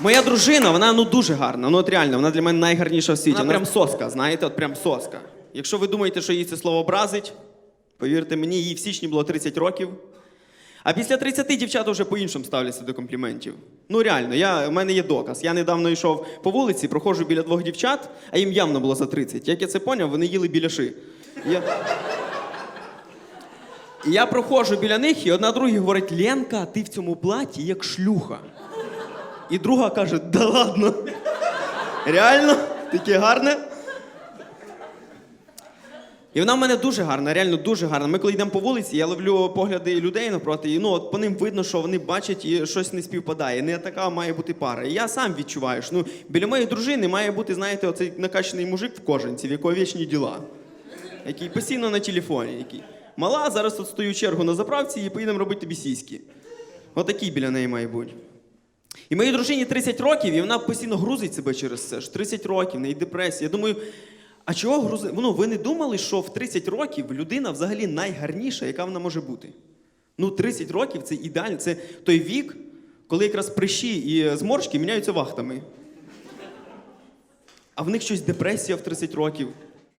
Моя дружина, вона ну дуже гарна. Ну от реально, вона для мене найгарніша в світі. Вона прям соска, знаєте, от прям соска. Якщо ви думаєте, що їй це слово образить, повірте мені, їй в січні було 30 років. А після 30 дівчата вже по-іншому ставляться до компліментів. Ну реально, я, в мене є доказ. Я недавно йшов по вулиці, проходжу біля двох дівчат, а їм явно було за 30. Як я це поняв, вони їли біляши. Я... І я проходжу біля них, і одна другій говорить: Ленка, ти в цьому платі як шлюха. І друга каже: да ладно. Реально? Таке гарне? І вона в мене дуже гарна, реально дуже гарна. Ми коли йдемо по вулиці, я ловлю погляди людей навпроти, і ну от по ним видно, що вони бачать і щось не співпадає. Не така має бути пара. І я сам відчуваю, що ну, біля моєї дружини має бути, знаєте, оцей накачаний мужик в кожанці, в якого вічні діла, який постійно на телефоні. Який. Мала, зараз тут стою чергу на заправці і поїдемо робити тобі сіськи. Отакий біля неї має бути. І моїй дружині 30 років, і вона постійно грузить себе через це. ж 30 років, неї депресія. Я думаю, а чого грузить? Ну, ви не думали, що в 30 років людина взагалі найгарніша, яка вона може бути? Ну, 30 років це ідеально. Це той вік, коли якраз прищі і зморшки міняються вахтами. А в них щось депресія в 30 років.